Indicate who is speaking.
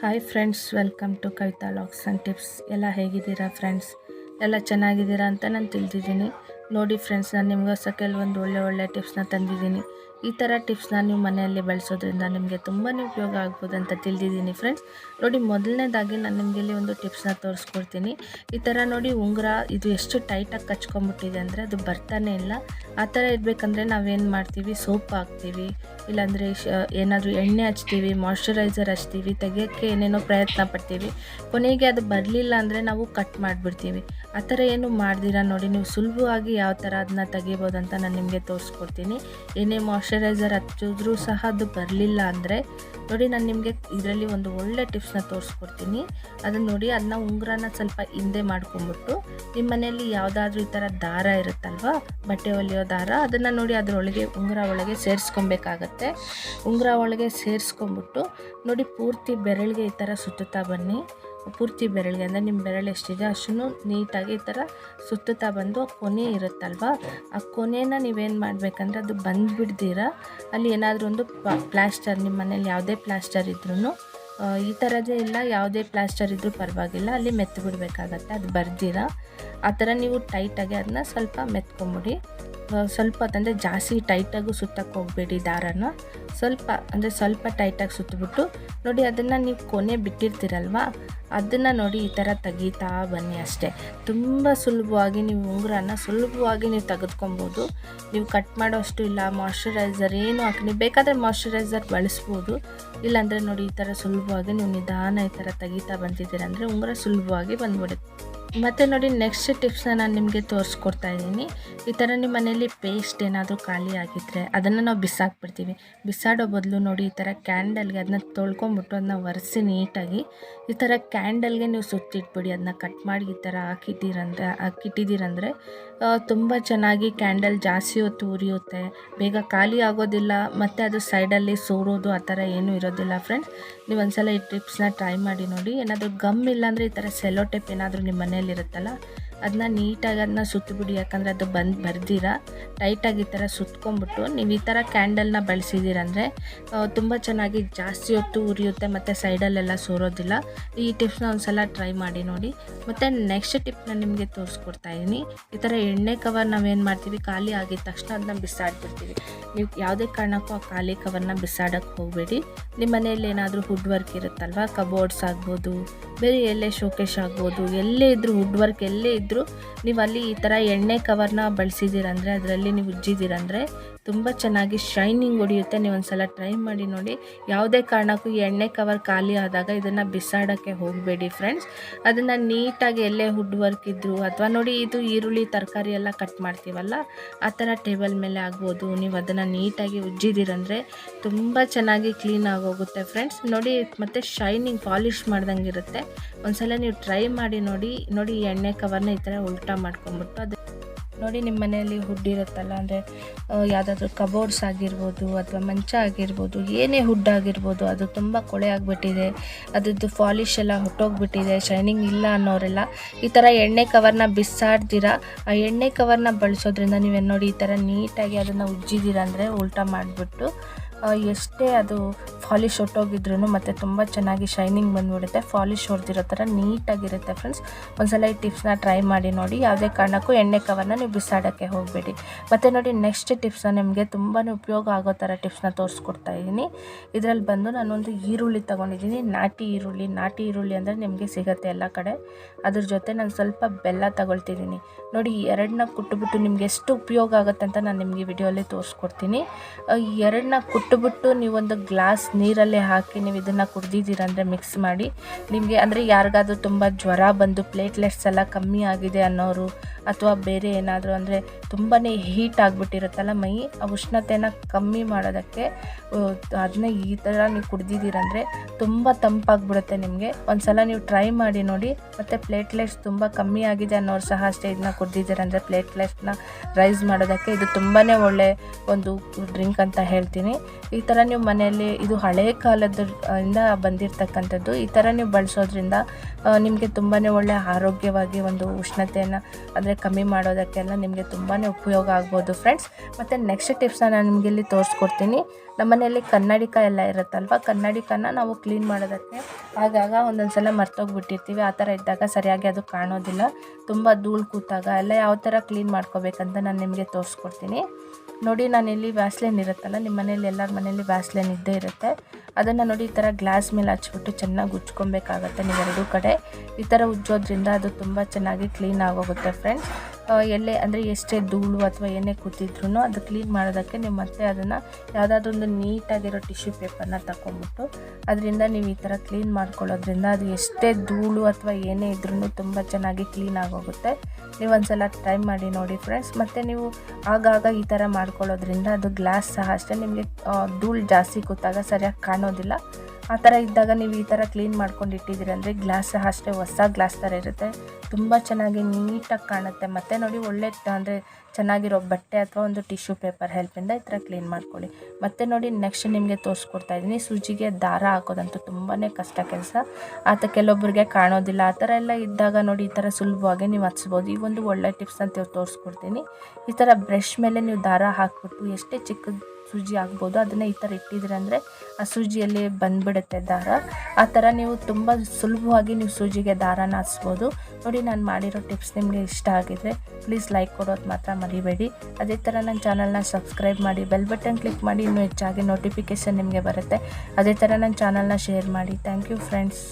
Speaker 1: Hi friends welcome to Kavitha looks and tips ಎಲ್ಲ ಹೇಗಿದ್ದೀರಾ friends ಎಲ್ಲ ಚೆನ್ನಾಗಿದ್ದೀರಾ ಅಂತ ನಾನು ತಿಳಿದಿದ್ದೀನಿ. ನೋಡಿ ಫ್ರೆಂಡ್ಸ್ ನಾನು ನಿಮಗೋಸ್ಕರ ಕೆಲವೊಂದು ಒಳ್ಳೆ ಒಳ್ಳೆ ಟಿಪ್ಸ್ನ ತಂದಿದ್ದೀನಿ. ಈ ಥರ ಟಿಪ್ಸ್ನ ನೀವು ಮನೆಯಲ್ಲಿ ಬಳಸೋದ್ರಿಂದ ನಿಮಗೆ ತುಂಬಾ ಉಪಯೋಗ ಆಗ್ಬೋದು ಅಂತ ತಿಳಿದಿದ್ದೀನಿ ಫ್ರೆಂಡ್ಸ್ ನೋಡಿ, ಮೊದಲನೇದಾಗಿ ನಾನು ನಿಮಗೆ ಇಲ್ಲಿ ಒಂದು ಟಿಪ್ಸ್ನ ತೋರಿಸ್ಕೊಡ್ತೀನಿ. ಈ ಥರ ನೋಡಿ, ಉಂಗುರ ಇದು ಎಷ್ಟು ಟೈಟಾಗಿ ಕಚ್ಕೊಂಬಿಟ್ಟಿದೆ ಅಂದರೆ ಅದು ಬರ್ತಾನೆ ಇಲ್ಲ. ಆ ಥರ ಇರಬೇಕಂದ್ರೆ ನಾವೇನು ಮಾಡ್ತೀವಿ? ಸೋಪ್ ಹಾಕ್ತೀವಿ. ಇಲ್ಲಾಂದರೆ ಏನಾದರೂ ಎಣ್ಣೆ ಹಚ್ತೀವಿ ಮಾಯ್ಶ್ಚರೈಸರ್ ಹಚ್ತೀವಿ, ತೆಗಿಯೋಕ್ಕೆ ಏನೇನೋ ಪ್ರಯತ್ನ ಪಡ್ತೀವಿ. ಕೊನೆಗೆ ಅದು ಬರಲಿಲ್ಲ ಅಂದರೆ ನಾವು ಕಟ್ ಮಾಡಿಬಿಡ್ತೀವಿ. ಆ ಥರ ಏನು ಮಾಡ್ದಿರ ನೋಡಿ, ನೀವು ಸುಲಭವಾಗಿ ಯಾವ ಥರ ಅದನ್ನ ತೆಗಿಬೋದು ಅಂತ ನಾನು ನಿಮಗೆ ತೋರಿಸ್ಕೊಡ್ತೀನಿ. ಏನೇ ಮಾಯ್ಶ್ಚರೈಸರ್ ಹಚ್ಚಿದ್ರೂ ಸಹ ಅದು ಬರಲಿಲ್ಲ ಅಂದರೆ ನೋಡಿ ನಾನು ನಿಮಗೆ ಇದರಲ್ಲಿ ಒಂದು ಒಳ್ಳೆ ಟಿಪ್ಸ್ನ ತೋರಿಸ್ಕೊಡ್ತೀನಿ. ಅದನ್ನು ನೋಡಿ ಅದನ್ನ ಉಂಗುರನ ಸ್ವಲ್ಪ ಹಿಂದೆ ಮಾಡ್ಕೊಂಬಿಟ್ಟು ನಿಮ್ಮ ಮನೆಯಲ್ಲಿ ಯಾವುದಾದ್ರೂ ಈ ಥರ ದಾರ ಇರುತ್ತಲ್ವ, ಬಟ್ಟೆ ಹೊಲಿಯೋ ದಾರ, ಅದನ್ನು ನೋಡಿ ಅದರೊಳಗೆ ಉಂಗುರ ಒಳಗೆ ಸೇರಿಸ್ಕೊಬೇಕಾಗತ್ತೆ. ಉಂಗುರ ಒಳಗೆ ಸೇರಿಸ್ಕೊಂಬಿಟ್ಟು ನೋಡಿ ಪೂರ್ತಿ ಬೆರಳಿಗೆ ಈ ಥರ ಸುತ್ತುತ್ತಾ ಬನ್ನಿ. ಪೂರ್ತಿ ಬೆರಳಿಗೆ, ಅಂದರೆ ನಿಮ್ಮ ಬೆರಳು ಎಷ್ಟಿದೆ ಅಷ್ಟು ನೀಟಾಗಿ ಈ ಥರ ಸುತ್ತುತ್ತಾ ಬಂದು ಕೊನೆ ಇರುತ್ತಲ್ವ? ಆ ಕೊನೆನ ನೀವೇನು ಮಾಡಬೇಕಂದ್ರೆ ಅದು ಬಂದುಬಿಡ್ದಿರ ಅಲ್ಲಿ ಏನಾದರೂ ಒಂದು ಪ್ಲಾಸ್ಟರ್ ನಿಮ್ಮ ಮನೇಲಿ ಯಾವುದೇ ಪ್ಲಾಸ್ಟರ್ ಇದ್ರೂ ಈ ಥರದೇ ಇಲ್ಲ, ಯಾವುದೇ ಪ್ಲಾಸ್ಟರ್ ಇದ್ದರೂ ಪರವಾಗಿಲ್ಲ, ಅಲ್ಲಿ ಮೆತ್ತು ಬಿಡಬೇಕಾಗತ್ತೆ ಅದು ಬರ್ದಿರ? ಆ ಥರ ನೀವು ಟೈಟಾಗಿ ಅದನ್ನ ಸ್ವಲ್ಪ ಮೆತ್ಕೊಂಬಿಡಿ. ಸ್ವಲ್ಪ ಅಂದರೆ ಜಾಸ್ತಿ ಟೈಟಾಗೂ ಸುತ್ತಕ್ಕೆ ಹೋಗಬೇಡಿ ದಾರನ. ಸ್ವಲ್ಪ, ಅಂದರೆ ಸ್ವಲ್ಪ ಟೈಟಾಗಿ ಸುತ್ತಬಿಟ್ಟು, ನೋಡಿ ಅದನ್ನು ನೀವು ಕೊನೆ ಬಿಟ್ಟಿರ್ತೀರಲ್ವ? ಅದನ್ನು ನೋಡಿ ಈ ಥರ ತೆಗೀತಾ ಬನ್ನಿ ಅಷ್ಟೇ. ತುಂಬ ಸುಲಭವಾಗಿ ನೀವು ಉಂಗುರನ ಸುಲಭವಾಗಿ ನೀವು ತೆಗೆದುಕೊಬೋದು. ನೀವು ಕಟ್ ಮಾಡೋಷ್ಟು ಇಲ್ಲ ಮಾಯ್ಶ್ಚರೈಸರ್ ಏನು ಹಾಕಿ ನೀವು ಬೇಕಾದರೆ ಮಾಯ್ಶ್ಚರೈಸರ್ ಬಳಸ್ಬೋದು. ಇಲ್ಲಾಂದರೆ ನೋಡಿ ಈ ಥರ ಸುಲಭವಾಗಿ ನೀವು ನಿಧಾನ ಈ ಥರ ತೆಗೀತಾ ಬಂದಿದ್ದೀರಂದರೆ ಉಂಗುರ ಸುಲಭವಾಗಿ ಬಂದ್ಬಿಡುತ್ತೆ. ಮತ್ತು ನೋಡಿ ನೆಕ್ಸ್ಟ್ ಟಿಪ್ಸ್ನ ನಾನು ನಿಮಗೆ ತೋರಿಸ್ಕೊಡ್ತಾ ಇದ್ದೀನಿ. ಈ ಥರ ನಿಮ್ಮ ಮನೇಲಿ ಪೇಸ್ಟ್ ಏನಾದರೂ ಖಾಲಿ ಆಗಿದ್ದರೆ ಅದನ್ನು ನಾವು ಬಿಸಾಕ್ಬಿಡ್ತೀವಿ. ಬಿಸಾಡೋ ಬದಲು ನೋಡಿ ಈ ಥರ ಕ್ಯಾಂಡಲ್ಗೆ ಅದನ್ನ ತೊಳ್ಕೊಂಬಿಟ್ಟು ಅದನ್ನ ಒರೆಸಿ ನೀಟಾಗಿ ಈ ಥರ ಕ್ಯಾಂಡಲ್ಗೆ ನೀವು ಸುತ್ತಿಟ್ಬಿಡಿ ಅದನ್ನ ಕಟ್ ಮಾಡಿ ಈ ಥರ ಹಾಕಿದ್ದೀರಂದ್ರೆ, ಹಾಕಿಟ್ಟಿದ್ದೀರಂದರೆ ತುಂಬ ಚೆನ್ನಾಗಿ ಕ್ಯಾಂಡಲ್ ಜಾಸ್ತಿ ಹೊತ್ತು ಉರಿಯುತ್ತೆ. ಬೇಗ ಖಾಲಿ ಆಗೋದಿಲ್ಲ, ಮತ್ತು ಅದು ಸೈಡಲ್ಲಿ ಸೋರೋದು ಆ ಥರ ಏನೂ ಇರೋದಿಲ್ಲ ಫ್ರೆಂಡ್ಸ್. ನೀವು ಒಂದ್ಸಲ ಈ ಟಿಪ್ಸ್ನ ಟ್ರೈ ಮಾಡಿ ನೋಡಿ. ಏನಾದರೂ ಗಮ್ ಇಲ್ಲಾಂದರೆ ಈ ಥರ ಸೆಲೋ ಟೇಪ್ ಏನಾದರೂ ನಿಮ್ಮ ಮನೇಲಿರುತ್ತಲ್ಲ ಅದನ್ನ ನೀಟಾಗಿ ಅದನ್ನ ಸುತ್ತಬಿಡಿ ಯಾಕಂದರೆ ಅದು ಬಂದು ಬರ್ದಿರ. ಟೈಟಾಗಿ ಈ ಥರ ಸುತ್ಕೊಂಡ್ಬಿಟ್ಟು, ನೀವು ಈ ಥರ ಕ್ಯಾಂಡಲ್ನ ಬಳಸಿದ್ದೀರಂದರೆ ತುಂಬ ಚೆನ್ನಾಗಿ ಜಾಸ್ತಿ ಹೊತ್ತು ಉರಿಯುತ್ತೆ ಮತ್ತು ಸೈಡಲ್ಲೆಲ್ಲ ಸೋರೋದಿಲ್ಲ. ಈ ಟಿಪ್ಸ್ನ ಒಂದು ಸಲ ಟ್ರೈ ಮಾಡಿ ನೋಡಿ. ಮತ್ತು ನೆಕ್ಸ್ಟ್ ಟಿಪ್ನ ನಿಮಗೆ ತೋರಿಸ್ಕೊಡ್ತಾ ಇದ್ದೀನಿ ಈ ಥರ ಎಣ್ಣೆ ಕವರ್ ನಾವೇನು ಮಾಡ್ತೀವಿ, ಖಾಲಿ ಆಗಿದ ತಕ್ಷಣ ಅದನ್ನ ಬಿಸಾಡ್ಬಿಡ್ತೀವಿ. ನೀವು ಯಾವುದೇ ಕಾರಣಕ್ಕೂ ಆ ಖಾಲಿ ಕವರ್ನ ಬಿಸಾಡೋಕ್ಕೆ ಹೋಗಬೇಡಿ. ನಿಮ್ಮ ಮನೆಯಲ್ಲಿ ಏನಾದರೂ ವುಡ್ ವರ್ಕ್ ಇರುತ್ತಲ್ವ ಕಬೋರ್ಡ್ಸ್ ಆಗ್ಬೋದು ಬೇರೆ ಎಲ್ಲೇ ಶೋಕೇಶ್ ಆಗ್ಬೋದು, ಎಲ್ಲೇ ಇದ್ದರೂ ವುಡ್ ವರ್ಕ್ ಎಲ್ಲೇ ಇದ್ದರೂ ನೀವು ಅಲ್ಲಿ ಈ ಥರ ಎಣ್ಣೆ ಕವರ್ನ ಬಳಸಿದ್ದೀರಂದರೆ, ಅದರಲ್ಲಿ ನೀವು ಉಜ್ಜಿದ್ದೀರಂದರೆ ತುಂಬ ಚೆನ್ನಾಗಿ ಶೈನಿಂಗ್ ಹೊಡಿಯುತ್ತೆ. ನೀವು ಒಂದು ಸಲ ಟ್ರೈ ಮಾಡಿ ನೋಡಿ. ಯಾವುದೇ ಕಾರಣಕ್ಕೂ ಎಣ್ಣೆ ಕವರ್ ಖಾಲಿ ಆದಾಗ ಇದನ್ನು ಬಿಸಾಡೋಕ್ಕೆ ಹೋಗಬೇಡಿ ಫ್ರೆಂಡ್ಸ್ ಅದನ್ನು ನೀಟಾಗಿ ಎಲ್ಲೇ ವುಡ್ ವರ್ಕ್ ಇದ್ದರು ಅಥವಾ ನೋಡಿ ಇದು ಈರುಳ್ಳಿ, ತರಕಾರಿ ಎಲ್ಲ ಕಟ್ ಮಾಡ್ತೀವಲ್ಲ, ಆ ಥರ ಟೇಬಲ್ ಮೇಲೆ ಆಗ್ಬೋದು. ನೀವು ಅದನ್ನು ನೀಟಾಗಿ ಉಜ್ಜಿದ್ದೀರಂದರೆ ತುಂಬ ಚೆನ್ನಾಗಿ ಕ್ಲೀನ್ ಆಗೋಗುತ್ತೆ ಫ್ರೆಂಡ್ಸ್ ನೋಡಿ ಮತ್ತು ಶೈನಿಂಗ್ ಪಾಲಿಷ್ ಮಾಡ್ದಂಗೆ ಇರುತ್ತೆ. ಒಂದ್ಸಲ ನೀವು ಟ್ರೈ ಮಾಡಿ ನೋಡಿ ನೋಡಿ ಎಣ್ಣೆ ಕವರ್ನ ಈ ಥರ ಉಲ್ಟಾ ಮಾಡ್ಕೊಂಬಿಟ್ಟು ಅದು ನೋಡಿ ನಿಮ್ಮ ಮನೆಯಲ್ಲಿ ಹುಡ್ ಇರುತ್ತಲ್ಲ, ಅಂದರೆ ಯಾವುದಾದ್ರೂ ಕಬೋರ್ಡ್ಸ್ ಆಗಿರ್ಬೋದು ಅಥವಾ ಮಂಚ ಆಗಿರ್ಬೋದು, ಏನೇ ಹುಡ್ ಆಗಿರ್ಬೋದು, ಅದು ತುಂಬ ಕೊಳೆ ಆಗಿಬಿಟ್ಟಿದೆ, ಅದ್ರದ್ದು ಪಾಲಿಶ್ ಎಲ್ಲ ಹೊಟ್ಟೋಗ್ಬಿಟ್ಟಿದೆ ಶೈನಿಂಗ್ ಇಲ್ಲ ಅನ್ನೋರೆಲ್ಲ, ಈ ಥರ ಎಣ್ಣೆ ಕವರ್ನ ಬಿಸಾಡ್ದಿರ, ಆ ಎಣ್ಣೆ ಕವರ್ನ ಬಳಸೋದ್ರಿಂದ ನೀವೇನು ನೋಡಿ ಈ ಥರ ನೀಟಾಗಿ ಅದನ್ನು ಉಜ್ಜಿದ್ದೀರ ಅಂದರೆ ಉಲ್ಟಾ ಮಾಡಿಬಿಟ್ಟು ಎಷ್ಟೇ ಅದು ಫಾಲಿಶ್ ಹೊಟ್ಟೋಗಿದ್ರು ಮತ್ತು ತುಂಬ ಚೆನ್ನಾಗಿ ಶೈನಿಂಗ್ ಬಂದುಬಿಡುತ್ತೆ. ಫಾಲಿಶ್ ಹೊಡೆದಿರೋ ಥರ ನೀಟಾಗಿರುತ್ತೆ ಫ್ರೆಂಡ್ಸ್ ಒಂದ್ಸಲ ಈ ಟಿಪ್ಸ್ನ ಟ್ರೈ ಮಾಡಿ ನೋಡಿ. ಯಾವುದೇ ಕಾರಣಕ್ಕೂ ಎಣ್ಣೆ ಕವರ್ನ ನೀವು ಬಿಸಾಡೋಕ್ಕೆ ಹೋಗಬೇಡಿ. ಮತ್ತು ನೋಡಿ ನೆಕ್ಸ್ಟ್ ಟಿಪ್ಸ್ನ ನಿಮಗೆ ತುಂಬಾ ಉಪಯೋಗ ಆಗೋ ಥರ ಟಿಪ್ಸ್ನ ತೋರಿಸ್ಕೊಡ್ತಾ ಇದ್ದೀನಿ ಇದರಲ್ಲಿ ಬಂದು ನಾನೊಂದು ಈರುಳ್ಳಿ ತೊಗೊಂಡಿದ್ದೀನಿ. ನಾಟಿ ಈರುಳ್ಳಿ. ನಾಟಿ ಈರುಳ್ಳಿ ಅಂದರೆ ನಿಮಗೆ ಸಿಗುತ್ತೆ ಎಲ್ಲ ಕಡೆ. ಅದ್ರ ಜೊತೆ ನಾನು ಸ್ವಲ್ಪ ಬೆಲ್ಲ ತಗೊಳ್ತಿದ್ದೀನಿ ನೋಡಿ ಎರಡನ್ನ ಕುಟ್ಟುಬಿಟ್ಟು ನಿಮ್ಗೆ ಎಷ್ಟು ಉಪಯೋಗ ಆಗುತ್ತೆ ಅಂತ ನಾನು ನಿಮಗೆ ವಿಡಿಯೋಲ್ಲಿ ತೋರಿಸ್ಕೊಡ್ತೀನಿ. ಈ ಎರಡನ್ನ ಕುಟ್ಟುಬಿಟ್ಟು ನೀವೊಂದು ಗ್ಲಾಸ್ ನೀರಲ್ಲೇ ಹಾಕಿ ನೀವು ಇದನ್ನು ಕುಡ್ದಿದ್ದೀರಂದರೆ ಮಿಕ್ಸ್ ಮಾಡಿ. ನಿಮಗೆ ಅಂದರೆ ಯಾರಿಗಾದ್ರೂ ತುಂಬ ಜ್ವರ ಬಂದು ಪ್ಲೇಟ್ಲೆಟ್ಸ್ ಎಲ್ಲ ಕಮ್ಮಿ ಆಗಿದೆ ಅನ್ನೋರು ಅಥವಾ ಬೇರೆ ಏನಾದರೂ ಅಂದರೆ ತುಂಬಾ ಹೀಟ್ ಆಗಿಬಿಟ್ಟಿರುತ್ತಲ್ಲ ಮೈ, ಆ ಉಷ್ಣತೆನ ಕಮ್ಮಿ ಮಾಡೋದಕ್ಕೆ ಅದನ್ನ ಈ ಥರ ನೀವು ಕುಡ್ದಿದ್ದೀರಂದರೆ ತುಂಬ ತಂಪಾಗಿಬಿಡುತ್ತೆ ನಿಮಗೆ. ಒಂದು ಸಲ ನೀವು ಟ್ರೈ ಮಾಡಿ ನೋಡಿ, ಮತ್ತು ಪ್ಲೇಟ್ಲೆಟ್ಸ್ ತುಂಬ ಕಮ್ಮಿ ಆಗಿದೆ ಅನ್ನೋರು ಸಹ ಅಷ್ಟೇ ಇದನ್ನ ಕುಡ್ದಿದ್ದೀರಂದರೆ ಪ್ಲೇಟ್ಲೆಟ್ಸ್ನ ರೈಸ್ ಮಾಡೋದಕ್ಕೆ ಇದು ತುಂಬಾ ಒಳ್ಳೆ ಒಂದು ಡ್ರಿಂಕ್ ಅಂತ ಹೇಳ್ತೀನಿ. ಈ ಥರ ನೀವು ಮನೆಯಲ್ಲಿ ಇದು ಹಳೇ ಕಾಲದ ಇಂದ ಬಂದಿರತಕ್ಕಂಥದ್ದು, ಈ ಥರ ನೀವು ಬಳಸೋದ್ರಿಂದ ನಿಮಗೆ ತುಂಬಾ ಒಳ್ಳೆ ಆರೋಗ್ಯವಾಗಿ ಒಂದು ಉಷ್ಣತೆಯನ್ನು, ಅಂದರೆ ಕಮ್ಮಿ ಮಾಡೋದಕ್ಕೆಲ್ಲ ನಿಮಗೆ ತುಂಬಾ ಉಪಯೋಗ ಆಗ್ಬೋದು ಫ್ರೆಂಡ್ಸ್ ಮತ್ತು ನೆಕ್ಸ್ಟ್ ಟಿಪ್ಸ್ನ ನಾನು ನಿಮಗೆ ಇಲ್ಲಿ ತೋರಿಸ್ಕೊಡ್ತೀನಿ. ನಮ್ಮನೆಯಲ್ಲಿ ಕನ್ನಡಿಕ ಎಲ್ಲ ಇರುತ್ತಲ್ವ? ಕನ್ನಡಿಕನ ನಾವು ಕ್ಲೀನ್ ಮಾಡೋದಕ್ಕೆ ಆಗಾಗ ಒಂದೊಂದು ಸಲ ಮರ್ತೋಗ್ಬಿಟ್ಟಿರ್ತೀವಿ. ಆ ಥರ ಇದ್ದಾಗ ಸರಿಯಾಗಿ ಅದು ಕಾಣೋದಿಲ್ಲ. ತುಂಬ ಧೂಳು ಕೂತಾಗ ಎಲ್ಲ ಯಾವ ಥರ ಕ್ಲೀನ್ ಮಾಡ್ಕೋಬೇಕಂತ ನಾನು ನಿಮಗೆ ತೋರಿಸ್ಕೊಡ್ತೀನಿ. ನೋಡಿ, ನಾನು ಇಲ್ಲಿ ವ್ಯಾಸ್ಲೈನ್ ಇರುತ್ತಲ್ಲ ನಿಮ್ಮ ಮನೇಲಿ ಎಲ್ಲರ ಮನೇಲಿ ವ್ಯಾಸ್ಲೈನ್ ಇದ್ದೇ ಇರುತ್ತೆ. ಅದನ್ನು ನೋಡಿ ಈ ಥರ ಗ್ಲಾಸ್ ಮೇಲೆ ಹಚ್ಬಿಟ್ಟು ಚೆನ್ನಾಗಿ ಉಜ್ಕೊಬೇಕಾಗತ್ತೆ ನೀವೆರಡೂ ಕಡೆ. ಈ ಥರ ಉಜ್ಜೋದ್ರಿಂದ ಅದು ತುಂಬ ಚೆನ್ನಾಗಿ ಕ್ಲೀನ್ ಆಗೋಗುತ್ತೆ ಫ್ರೆಂಡ್ಸ್ ಎಲ್ಲೇ ಅಂದರೆ ಎಷ್ಟೇ ಧೂಳು ಅಥವಾ ಏನೇ ಕೂತಿದ್ರು ಅದು ಕ್ಲೀನ್ ಮಾಡೋದಕ್ಕೆ ನೀವು ಮತ್ತೆ ಅದನ್ನು ಯಾವುದಾದ್ರೂ ಒಂದು ನೀಟಾಗಿರೋ ಟಿಶ್ಯೂ ಪೇಪರ್ನ ತಗೊಂಬಿಟ್ಟು ಅದರಿಂದ ನೀವು ಈ ಥರ ಕ್ಲೀನ್ ಮಾಡ್ಕೊಳ್ಳೋದ್ರಿಂದ ಅದು ಎಷ್ಟೇ ಧೂಳು ಅಥವಾ ಏನೇ ಇದ್ರೂ ತುಂಬ ಚೆನ್ನಾಗಿ ಕ್ಲೀನ್ ಆಗೋಗುತ್ತೆ. ನೀವು ಒಂದ್ಸಲ ಟ್ರೈ ಮಾಡಿ ನೋಡಿ ಫ್ರೆಂಡ್ಸ್ ಮತ್ತು ನೀವು ಆಗಾಗ ಈ ಥರ ಮಾಡ್ಕೊಳ್ಳೋದ್ರಿಂದ ಅದು ಗ್ಲಾಸ್ ಸಹ ಅಷ್ಟೇ. ನಿಮಗೆ ಧೂಳು ಜಾಸ್ತಿ ಕೂತಾಗ ಸರಿಯಾಗಿ ಕಾಣೋದಿಲ್ಲ. ಆ ಥರ ಇದ್ದಾಗ ನೀವು ಈ ಥರ ಕ್ಲೀನ್ ಮಾಡ್ಕೊಂಡು ಇಟ್ಟಿದ್ದೀರಂದರೆ ಗ್ಲಾಸ್ ಅಷ್ಟೇ ಹೊಸ ಗ್ಲಾಸ್ ಥರ ಇರುತ್ತೆ. ತುಂಬ ಚೆನ್ನಾಗಿ ನೀಟಾಗಿ ಕಾಣುತ್ತೆ. ಮತ್ತು ನೋಡಿ ಒಳ್ಳೆ, ಅಂದರೆ ಚೆನ್ನಾಗಿರೋ ಬಟ್ಟೆ ಅಥವಾ ಒಂದು ಟಿಶ್ಯೂ ಪೇಪರ್ ಹೆಲ್ಪಿಂದ ಈ ಥರ ಕ್ಲೀನ್ ಮಾಡ್ಕೊಳ್ಳಿ. ಮತ್ತು ನೋಡಿ ನೆಕ್ಸ್ಟ್ ನಿಮಗೆ ತೋರಿಸ್ಕೊಡ್ತಾ ಇದ್ದೀನಿ. ಸೂಜಿಗೆ ದಾರ ಹಾಕೋದಂತೂ ತುಂಬಾ ಕಷ್ಟ ಕೆಲಸ. ಆತ ಕೆಲವೊಬ್ಬರಿಗೆ ಕಾಣೋದಿಲ್ಲ. ಆ ಥರ ಎಲ್ಲ ಇದ್ದಾಗ ನೋಡಿ ಈ ಥರ ಸುಲಭವಾಗಿ ನೀವು ಹಚ್ಬೋದು. ಈ ಒಂದು ಒಳ್ಳೆ ಟಿಪ್ಸ್ ಅಂತ ತೋರಿಸ್ಕೊಡ್ತೀನಿ. ಈ ಥರ ಬ್ರಷ್ ಮೇಲೆ ನೀವು ದಾರ ಹಾಕ್ಬಿಟ್ಟು ಎಷ್ಟೇ ಚಿಕ್ಕ ಸೂಜಿ ಆಗ್ಬೋದು. ಅದನ್ನು ಈ ಥರ ಇಟ್ಟಿದ್ರೆ ಅಂದರೆ ಆ ಸೂಜಿಯಲ್ಲಿ ಬಂದ್ಬಿಡುತ್ತೆ ದಾರ. ಆ ಥರ ನೀವು ತುಂಬ ಸುಲಭವಾಗಿ ನೀವು ಸೂಜಿಗೆ ದಾರನ ಹಾಸ್ಬೋದು ನೋಡಿ ನಾನು ಮಾಡಿರೋ ಟಿಪ್ಸ್ ನಿಮಗೆ ಇಷ್ಟ ಆಗಿದ್ರೆ ಪ್ಲೀಸ್ ಲೈಕ್ ಕೊಡೋದು ಮಾತ್ರ ಮರಿಬೇಡಿ. ಅದೇ ಥರ ನನ್ನ ಚಾನಲ್ನ ಸಬ್ಸ್ಕ್ರೈಬ್ ಮಾಡಿ ಬೆಲ್ ಬಟನ್ ಕ್ಲಿಕ್ ಮಾಡಿ ಇನ್ನೂ ಹೆಚ್ಚಾಗಿ ನೋಟಿಫಿಕೇಷನ್ ನಿಮಗೆ ಬರುತ್ತೆ. ಅದೇ ಥರ ನನ್ನ ಚಾನಲ್ನ ಶೇರ್ ಮಾಡಿ. Thank you friends